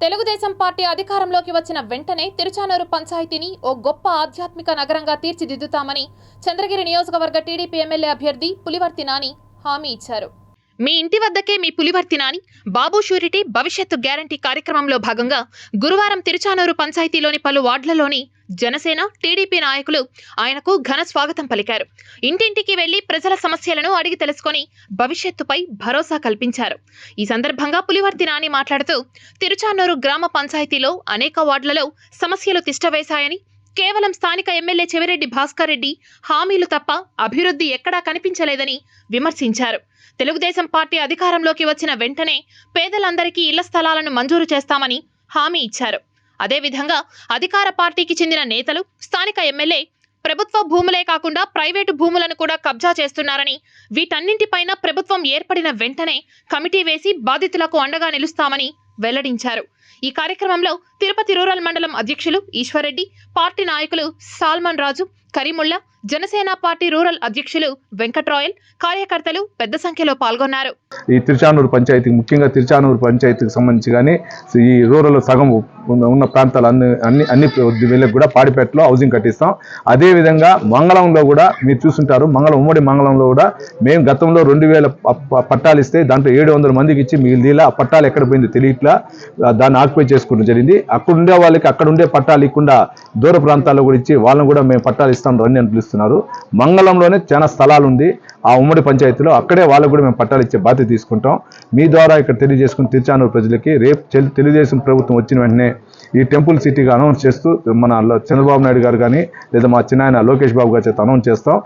Telugu Desam party అధికారంలోకి వచ్చిన వెంటనే తిరుచానూరు పంచాయతీని ఓ గొప్ప ఆధ్యాత్మిక నగరంగా తీర్చిదిద్దుతామని చంద్రగిరి నియోజకవర్గ టీడీపీ ఎమ్మెల్యే అభ్యర్థి పులివర్తి నాని హామీ ఇచ్చారు. మీ ఇంటి వద్దకే మీ పులివర్తి నాని బాబు షూరిటీ భవిష్యత్తు గ్యారంటీ కార్యక్రమంలో భాగంగా గురువారం తిరుచానూరు పంచాయతీలోని పలు వార్డులలోని జనసేన టీడీపీ నాయకులు ఆయనకు ఘన స్వాగతం పలికారు. ఇంటింటికి వెళ్ళి ప్రజల సమస్యలను అడిగి తెలుసుకొని భవిష్యత్తుపై భరోసా కల్పించారు. ఈ సందర్భంగా పులివర్తి నాని మాట్లాడుతూ తిరుచానూరు గ్రామ పంచాయతీలో అనేక వార్డులలో సమస్యలు తిష్టవేశాయని కేవలం స్థానిక ఎమ్మెల్యే చెవిరెడ్డి భాస్కర్ రెడ్డి హామీలు తప్ప అభివృద్ధి ఎక్కడా కనిపించలేదని విమర్శించారు. తెలుగుదేశం పార్టీ అధికారంలోకి వచ్చిన వెంటనే పేదలందరికీ ఇళ్ళ స్థలాలను మంజూరు చేస్తామని హామీ ఇచ్చారు. అదేవిధంగా అధికార పార్టీకి చెందిన నేతలు స్థానిక ఎమ్మెల్యే ప్రభుత్వ భూములే కాకుండా ప్రైవేటు భూములను కూడా కబ్జా చేస్తున్నారని వీటన్నింటిపైన ప్రభుత్వం ఏర్పడిన వెంటనే కమిటీ వేసి బాధితులకు అండగా నిలుస్తామని వెల్లడించారు. ఈ కార్యక్రమంలో తిరుపతి రూరల్ మండలం అధ్యక్షులు ఈశ్వర్రెడ్డి పార్టీ నాయకులు సాల్మన్ రాజు కరీముల్లా జనసేన పార్టీ రూరల్ అధ్యక్షులు వెంకట్రాయల్ కార్యకర్తలు పెద్ద సంఖ్యలో పాల్గొన్నారు. ఈ తిరుచానూరు పంచాయతీ ముఖ్యంగా తిరుచానూరు పంచాయతీకి సంబంధించి కానీ ఈ రూరల్ సగం ఉన్న- ప్రాంతాలు అన్ని అన్ని అన్ని వీళ్ళకి కూడా పాడిపేటలో హౌసింగ్ కట్టిస్తాం. అదేవిధంగా మంగళంలో కూడా మీరు చూసుంటారు మంగళం ఉమ్మడి మంగళంలో కూడా మేము గతంలో రెండు వేల ప- పట్టాలు ఇస్తే దాంట్లో ఏడు వందల మందికి ఇచ్చి మిగిలిన ఆ పట్టాలు ఎక్కడ పోయిందో తెలియట్లా దాన్ని ఆక్యుపై చేసుకోవడం జరిగింది. అక్కడ ఉండే వాళ్ళకి అక్కడ ఉండే పట్టాలు ఇవ్వకుండా దూర ప్రాంతాల్లో కూడా ఇచ్చి వాళ్ళని కూడా మేము పట్టాలు ఇస్తాం రండి అని చేస్తున్నారు. మంగళంలోనే చాలా స్థలాలు ఉంది ఆ ఉమ్మడి పంచాయతీలో అక్కడే వాళ్ళకు కూడా మేము పట్టాలు ఇచ్చే బాధ్యత తీసుకుంటాం. మీ ద్వారా ఇక్కడ తెలియజేసుకుని తిరుచానూరు ప్రజలకి రేపు తెలు- తెలుగుదేశం ప్రభుత్వం వచ్చిన వెంటనే ఈ టెంపుల్ సిటీగా అనౌన్స్ చేస్తూ మన చంద్రబాబు నాయుడు గారు కానీ లేదా మా చిన్నాయన లోకేష్ బాబు గారి చేత అనౌన్స్ చేస్తాం.